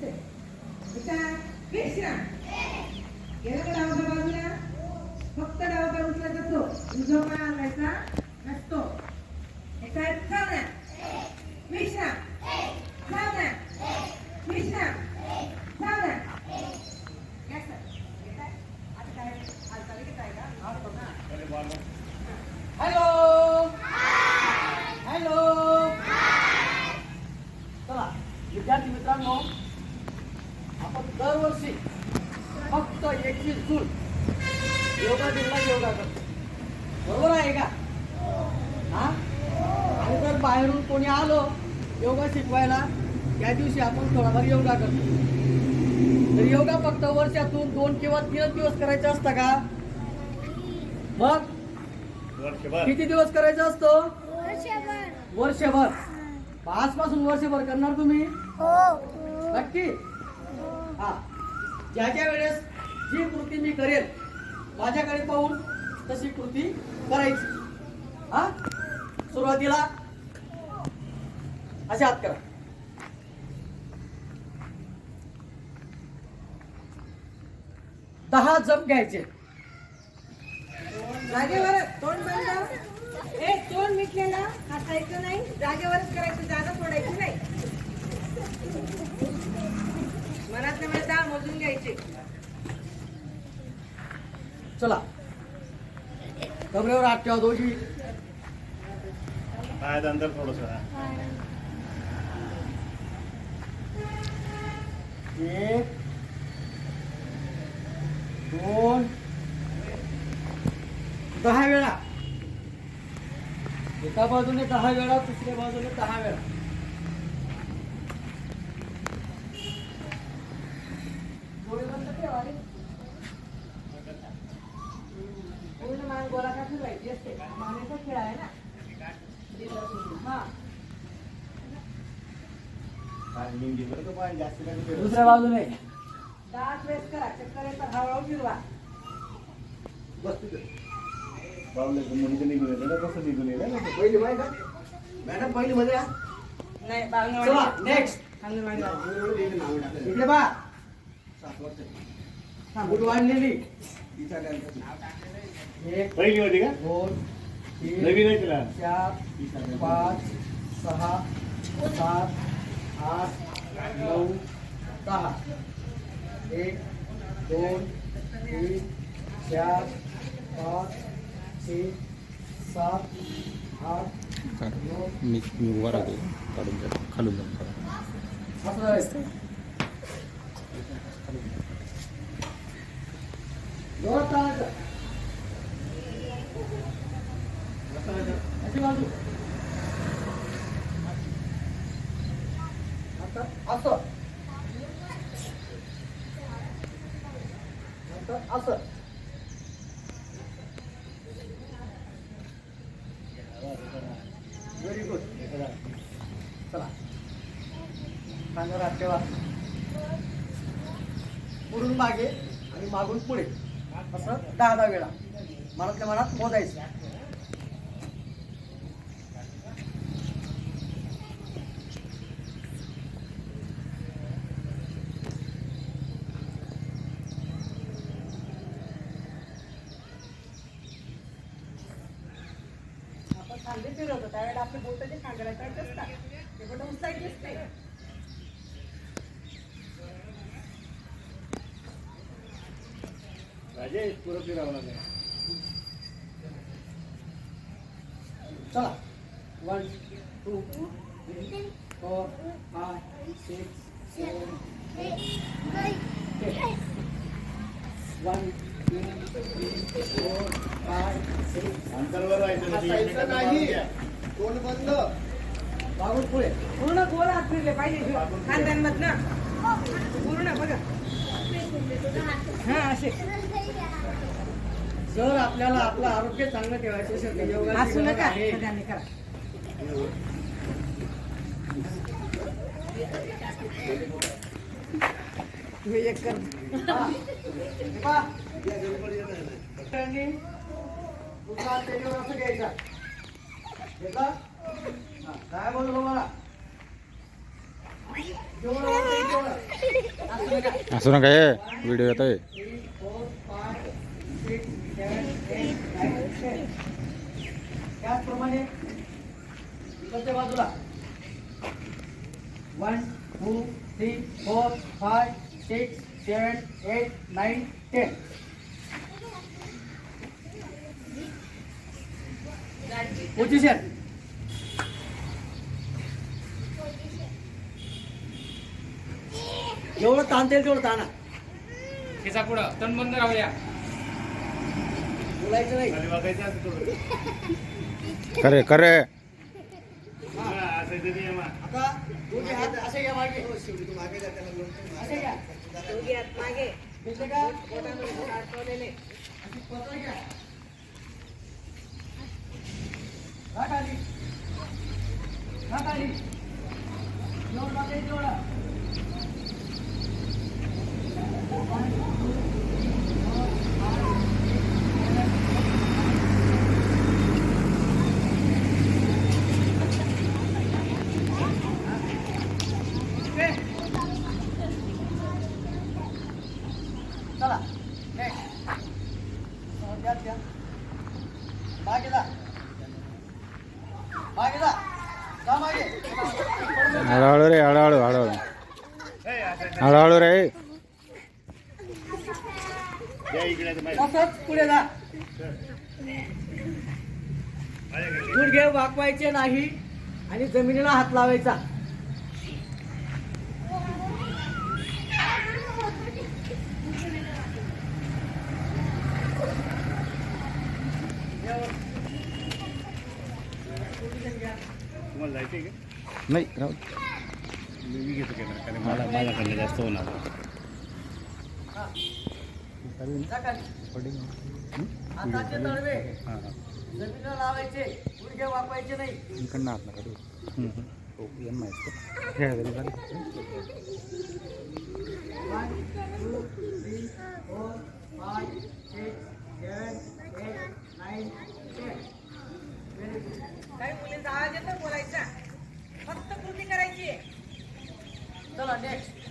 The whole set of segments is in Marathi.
दिसते विचार विश्राम गेला का बाजूला. फक्त डावा पाय उचलायचा उजवा पाय आणायचा. नसतो. एका चावण्या विश्राम विश्राम चावण्या Yes, sir. येत आहे? आता काय हालचाली घेत आहे का? हॅलो हॅलो चला विद्यार्थी मित्रांनो आपण दरवर्षी एकवीस जून योगा दिनला योगा करतो बरोबर आहे का? हा? आणि जर बाहेरून कोणी आलो योगा शिकवायला त्या दिवशी आपण थोडाफार योगा करतो. तर योगा फक्त वर्षातून दोन किंवा तीन दिवस करायचं असतं का? मग? वर्षभर. किती दिवस करायचं असतं? वर्षभर. वर्षभर. आजपासून वर्षभर करणार तुम्ही? हो. नक्की? हा. ज्या ज्या वेळेस जी कृती मी करेल माझ्याकडे पाहून तशी कृती करायची. हा? सुरुवातीला असे हात करा. दहा जप घ्यायचे. जागेवर तोंड बंद ए तोंड मिटलेला हसायचं नाही? जागेवरच करायचं जागा सोडायची नाही. मनात दहा मोजून घ्यायचे. चला. कमरेवर हात ठेवा दोघी. पायात अंतर थोडस एक दोन दहा वेळा. एका बाजूने दहा वेळा दुसऱ्या बाजूने दहा वेळा. डोळे बंद ठेवा रे. पूर्ण मान गोला का फिरवायची असते मानेचा खेळ? आहे ना दुसऱ्या बाजूने. दहा वेळेस करा. चक्कर येतात हळूहळू फिरवा. पहिली मॅडम पहिली मध्ये. नाही चला बांगणवाडी नेक्स्ट इकडे बा. वाढलेली एक पहिली होती का? दोन तीन नवीन आहे तिला? चार पाच सहा सात आठ नऊ दहा. एक दोन तीन चार पाच छे सात आठ मी उभा राहतो. काढून द्या खालून जाऊन असं अशी असं असं व्हेरी गुड चला खांद्यावर ठेवा पुढून मागे आणि मागून पुढे दहा दहा वेळा मनातल्या मनात मोजायचं. आपण खांदे फिरवतो. त्यावेळेला आपले बोट जे खांद्याकडे असतात ते बोट उचलायचे असते राजेश पुरं फिरावं लागेल. चला. One two three four five six seven one two three four five six अंतरवर नाही. तोंड बंद? मागून पुढे. पूर्ण गोल हात फिरले पाहिजे खांद्यांमधनं. पूर्ण बघा. हा असे. जर आपल्याला आपलं आरोग्य चांगलं ठेवायचं असेल तर असू नका आहे. सगळ्यांनी करा एक कर पहा. आणि दुसरा हात त्याच्यावर असं घ्यायचा घेतला हा, काय बोललो मला जेवढं वाटेल तेवढं. असं नका. असं नका हे व्हिडिओ येत आहे Three, four, five, त्याचप्रमाणे इकडच्या बाजूला. One two three four five six seven eight nine ten position जेवढं ताणता येईल तेवढं ताणा. खिसा पुढं. तण बंद हा खाली जेवढं टाकायचं तेवढं Okay. चला नेक्स्ट द्या द्या मागे जा मागे जा जा मागे हळूहळू रे हळूहळू हळूहळू हे, असं इथे. हळूहळू रे या इकडे आता माहिती. तसंच पुढे जा माझ्याकडे. वाकवायचे नाही आणि जमिनीला हात लावायचा. तुम्हाला जायचंय का? नाही राहू. मी घेतो कॅमेरा कारण मला जास्त होणार हा. जा खाली. हाताचे तळवे हां हां जमिनीला लावायचे गुडघे वाकवायचे नाही इकडनं नका. हो, यांना माहीत आहे. Very good. काही मुलींचा आवाज येतो बोलायचा फक्त कृती करायची आहे चला नेक्स्ट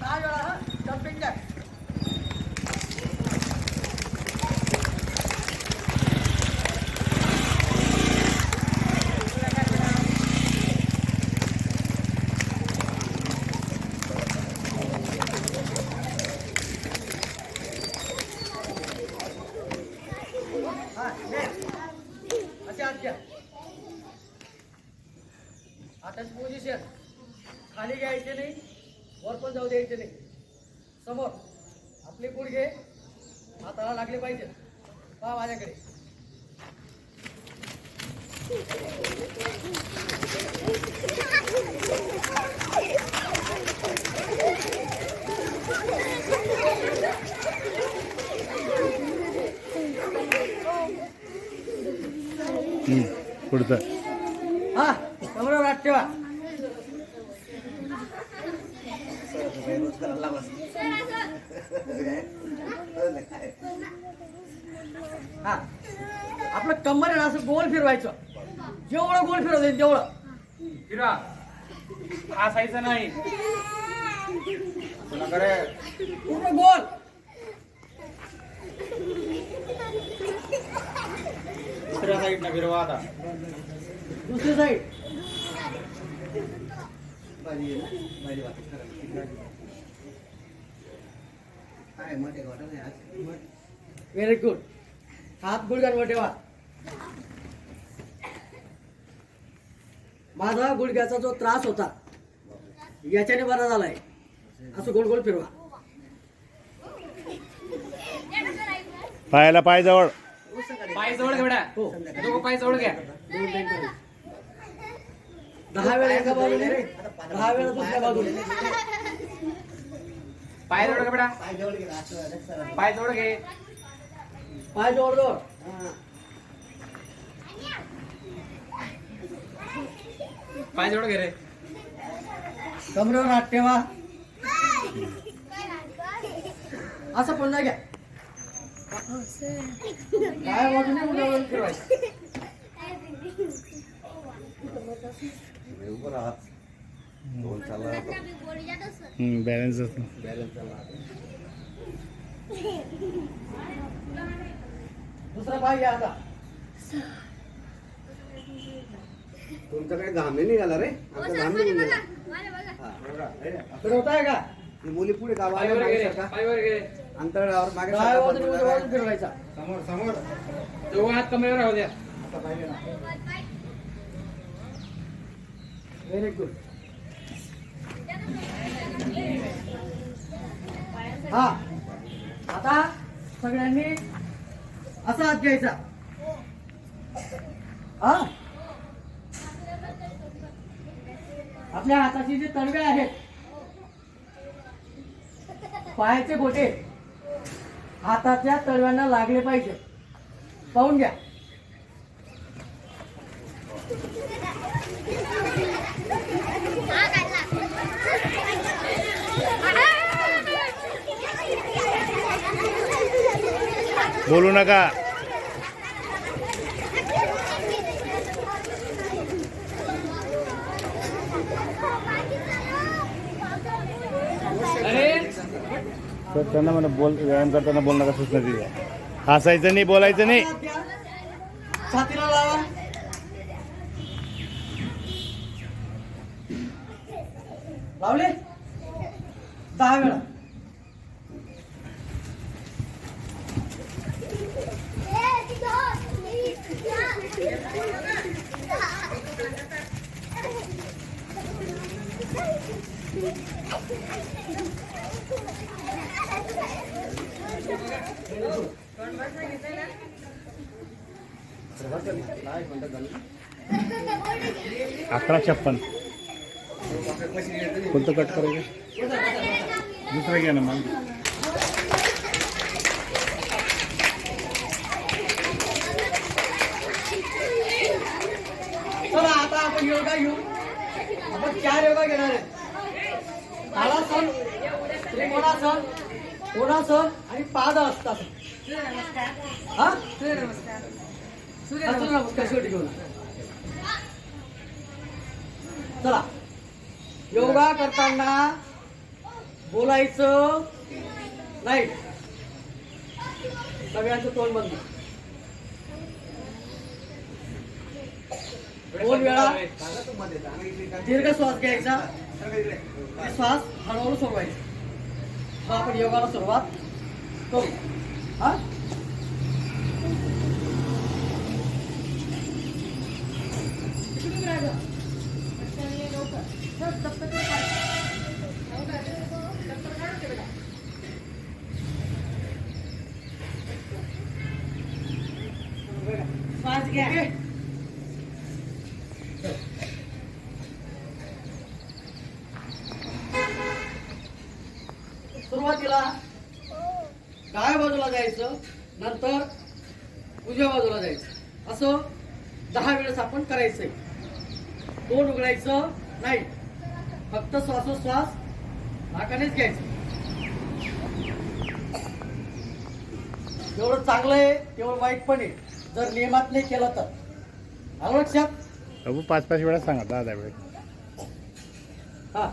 दहा वेळा हा जम्पिंग जॅक हा नेक्स्ट असे हात घ्या हाताची पोझिशन खाली घ्यायचे नाही वर पण जाऊ द्यायचे नाही समोर आपले गुडघे हाताला लागले पाहिजे. पहा माझ्याकडे. पुढचं. हा समोर हात ठेवा. हा. आपलं कंबर आहे ना असं गोल फिरवायचं. जेवढं गोल फिरवता तेवढं. फिरा. फासायचं नाही. पूर्ण गोल. दुसऱ्या साईडनं फिरवा आता. दुसरी साईड बाजी आहे ना बाजी वाटत करा काय मध्ये घोटा नाही आज व्हेरी गुड हात गुडघ्यांवर ठेवा. माझा गुडघ्याचा जो त्रास होता याच्याने बरा झालाय. असं गोल गोल फिरवा. पायाला पाय जवळ. पाय जवळ घ्या बेटा. हो. दोघं पाय जवळ घ्या. दहा वेळा एका बाजूने दहा वेळा दुसऱ्या बाजूने. पाय जवळ घ्या बेटा. पाय जवळ असं रस्ता पाय जवळ घे. पाय जोड जोड. पाय जवळ घे रे. कमरेवर हात ठेवा. असं पुन्हा घ्या. काय फिरवायचं. बॅलन्स असतो दुसरा पाय घ्या आता. तुमचा काही घाम नाही निघाला रे? आमचा घाम निघून गेला हा. फिरवताय का? ती मुली पुढे गावा अंतराळावर मागे. फिरवायचा समोर समोर. दोघं हात कमीवर राहू द्या. व्हेरी गुड हा. आता सगळ्यांनी असा हात घ्यायचा. हा. आपल्या हाताची जे तळवे आहेत पायाचे गोटे हाताच्या तळव्यांना लागले पाहिजे. पाहून घ्या. बोलू नका. अरे तर त्यांना मला बोल व्यायाम करताना बोल नका सूचना दिल्या हसायचं नाही बोलायचं नाही. लावले? दहा वेळा. अकरा छप्पन. कोणतं कट करायचं? दुसरं घ्या ना मग. चला आता आपण योगा घेऊ. आपण चार योगा घेणार आहे तालासन त्रिकोणासन कोणासन आणि पाद असतात. हा? सूर्यनमस्कार सूर्यनमस्कार शेवटी चला. योगा करताना बोलायचं नाही. सगळ्यांचं तोंड बंद. दोन वेळा दीर्घ श्वास घ्यायचा. श्वास हळूहळू सोडवायचा. मग आपण योगाला सुरुवात करू हा श्वास घ्या सुरुवातीला डाव्या बाजूला जायचं नंतर उजव्या बाजूला जायचं असं दहा वेळेस आपण करायचंय तोंड उघडायचं नाही फक्त श्वासोश्वास नाकानेच घ्यायचं जेवढं चांगलं आहे तेवढं वाईट पण आहे. जर नियमात नाही केलं तर. आलं लक्षात? अबू पाच पाच वेळा सांगा दहा दहा वेळा. हा.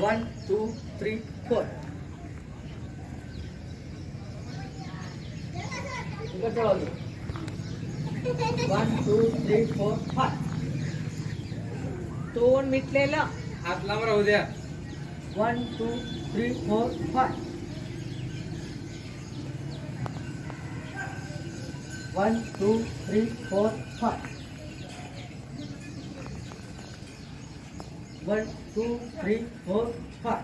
वन टू थ्री फोर इकडच्या बाजूला one two three four five तोंड मिटलेलं. हात लांब राहू द्या. One two three four five one two three four five one two three four five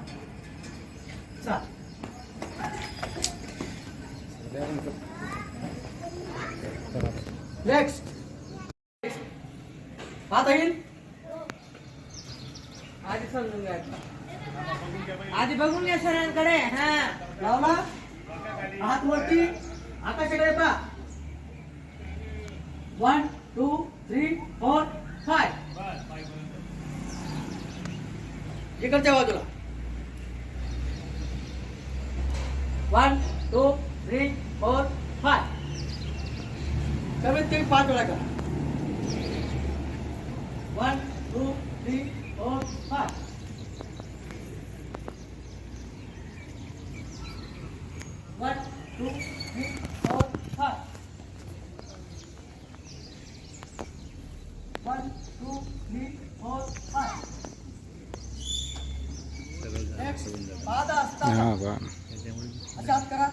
चाल नेक्स्ट आता येईल? आधी समजून घ्या. आधी बघून घ्या सरांकडे. हा. लावला? हात वरती. आकाशाकडे पहा one two three four five इकडच्या बाजूला. टू थ्री फोर फाय कमीत कमी पाच वेळा करा. one two three four five one two three four five one two three four five पाहता असताना हा का असं हात करा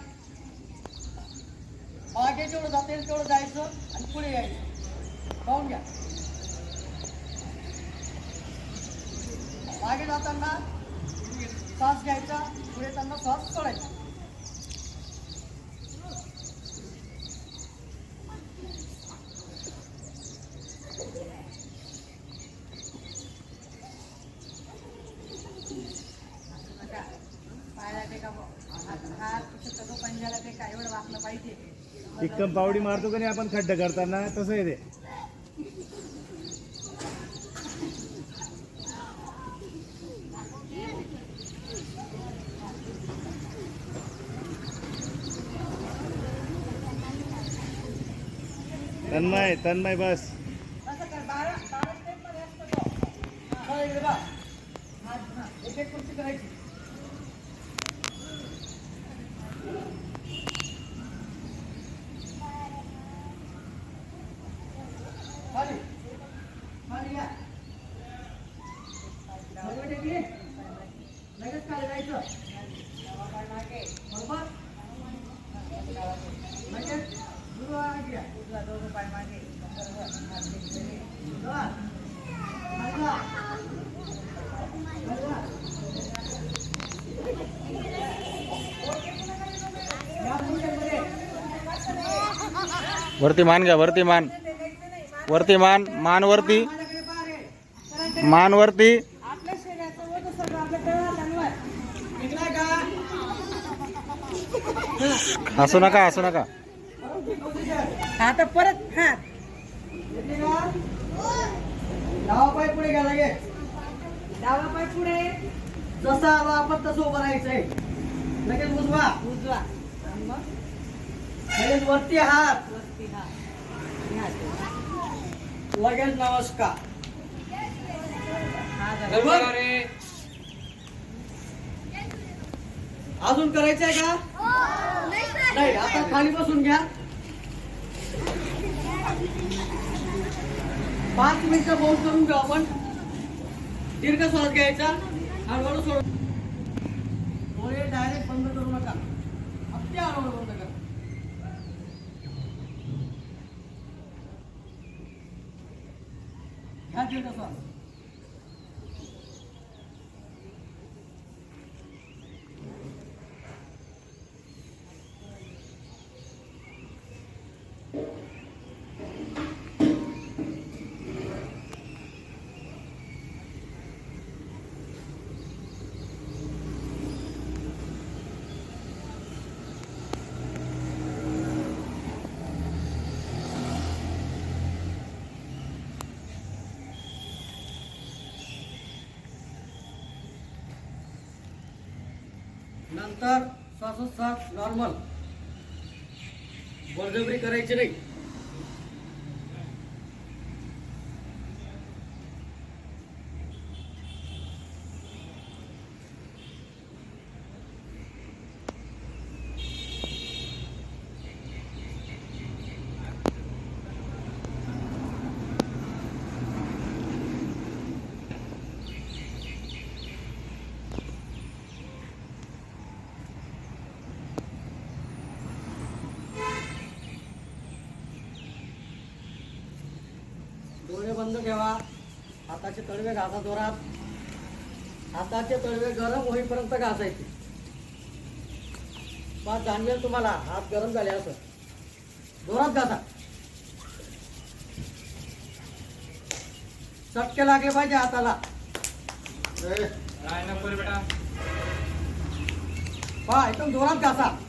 मागे जेवढं जाता तेवढं जायचं आणि पुढे यायचं पाहून घ्या मागे जाताना श्वास घ्यायचा पुढे त्यांना श्वास सोडायचा. पायाला टेका हात कसं पंजाला टेका एवढं वाकलं पाहिजे. एकदम पावडी मारतो का नाही आपण खड्डा करताना? तसं आहे ते तन्मय तन्मय बस असं कर बारा बारा स्टेपमध्ये असतं तो हा, इकडे बघा. एक एक कुर्सी करायची खाली खाली तन्मय तन्मय बस. लगेच काय जायचं बरोबर लगेच दुर्वा घ्या उजवा दोघं पाय मागे बरोबर हात टेकलेले. चला. खाली जा. खाली वरती मान घ्या वरती मान. वरती मान मान वरती. मान वरती. हसू नका हसू नका. आता परत का डावा पाय पुढे घ्या लगे डावा पाय पुढे. जसं आलो आपण तसं उभं राहायचंय. लगेच उजवा. उजवा. लगेच वरती हात. वरती. लगेच नमस्कार. हा अजून करायचंय का? नाही आता खाली बसून घ्या. पाच मिनिटं बोल करून घेऊ आपण. दीर्घ श्वास घ्यायचा. हळूहळू सोड. डोळे डायरेक्ट बंद करू नका. अगदी हळूहळू बंद करा. घ्या दीर्घ श्वास. नंतर श्वासोच्छ्वास नॉर्मल बळजबरी करायची नाही. ठेवा. हाताचे तळवे घासा जोरात. हाताचे तळवे गरम होईपर्यंत घासायचे. पाच जाणवेल तुम्हाला हात गरम झाले असं. जोरात घासा. चटके लागले पाहिजे हाताला. एकदम जोरात घासा.